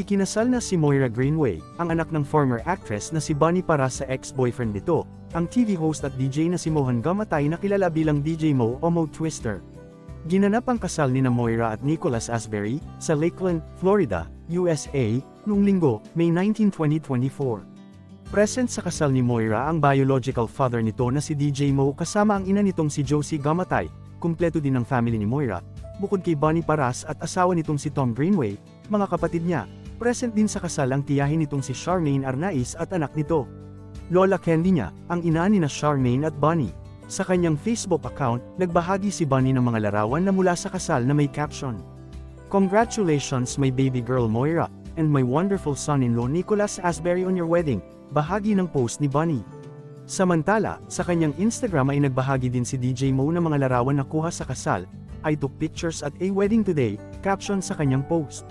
Ikinasal na si Moira Greenway, ang anak ng former actress na si Bonnie para sa ex-boyfriend nito, ang TV host at DJ na si Mohan Gamatay na kilala bilang DJ Mo o Mo Twister. Ginanap ang kasal ni na Moira at Nicholas Asbury, sa Lakeland, Florida, USA, noong linggo, May 19, 2024. Present sa kasal ni Moira ang biological father nito na si DJ Mo kasama ang ina nitong si Josie Gamatay, kumpleto din ang family ni Moira, bukod kay Bonnie Paras at asawa nitong si Tom Greenway, mga kapatid niya, present din sa kasal ang tiyahin nitong si Charmaine Arnaiz at anak nito. Lola Candy niya, ang ina ni na Charmaine at Bonnie. Sa kanyang Facebook account, nagbahagi si Bonnie ng mga larawan na mula sa kasal na may caption. Congratulations my baby girl Moira, and my wonderful son-in-law Nicholas Asbury on your wedding, bahagi ng post ni Bonnie. Samantala, sa kanyang Instagram ay nagbahagi din si DJ Mo ng mga larawan na kuha sa kasal, I took pictures at a wedding today, caption sa kanyang post.